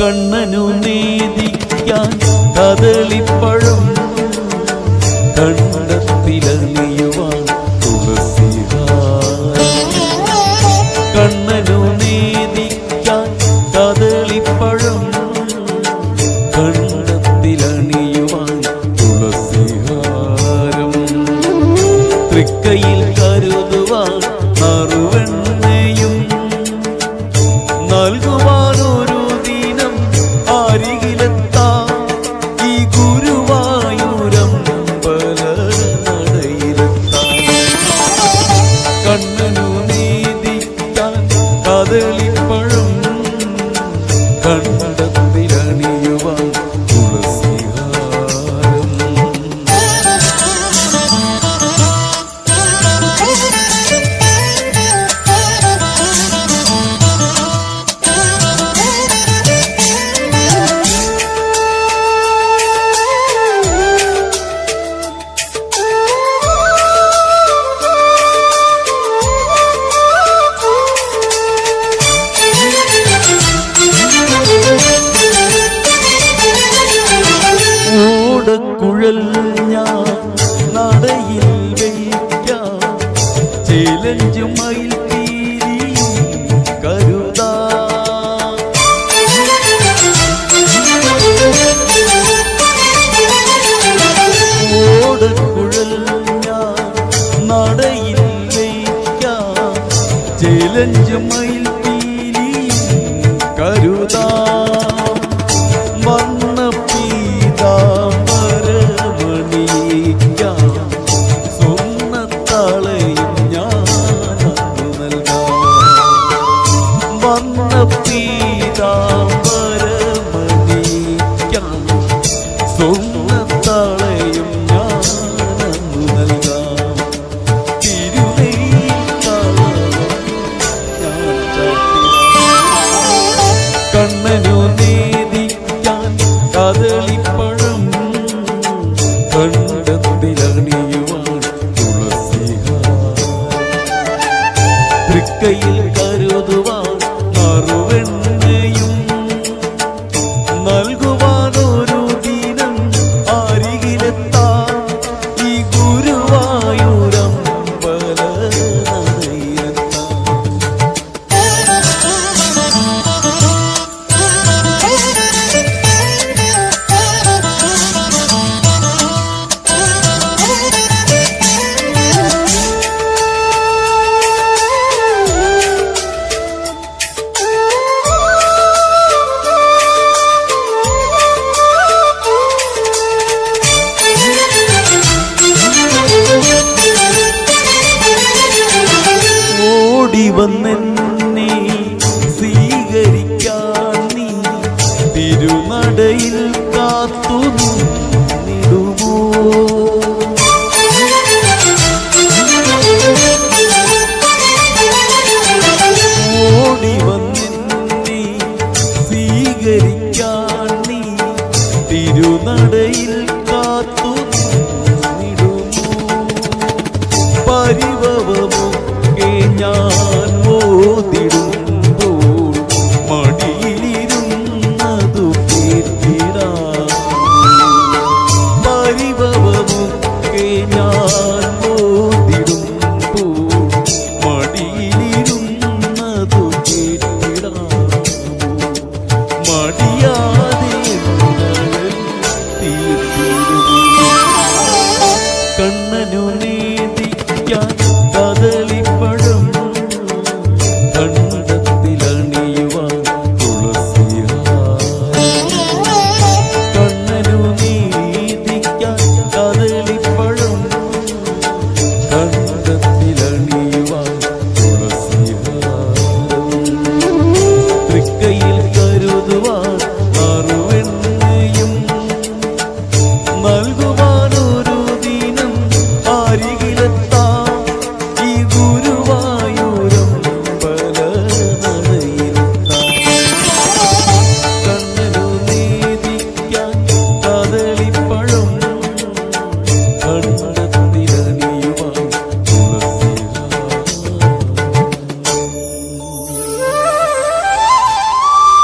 കണ്ണനു നീതിക്കാൻ കദളിപ്പഴം കണ്ടത്തിലണിയുവാൻ തുളസിഹാരം. കണ്ണനു നീതിക്കാൻ കദളിപ്പഴം കണ്ടത്തിലണിയുവാൻ തുളസിഹാരം. തൃക്കയിൽ കണ്ണനു നീതി കദളിപ്പഴം നടയിൽ വയ്ക്കാം. ചേലഞ്ചുമയിൽ നടയിൽ വയ്ക്കാം. തീരി കരുതാ. വന്ന പീതാമരമണിയിക്കാം സ്വർണത്താളയും തൃക്കയിൽ തിരുനടയിൽ കാത്തു പരിഭവമൊക്കെ ഞാൻ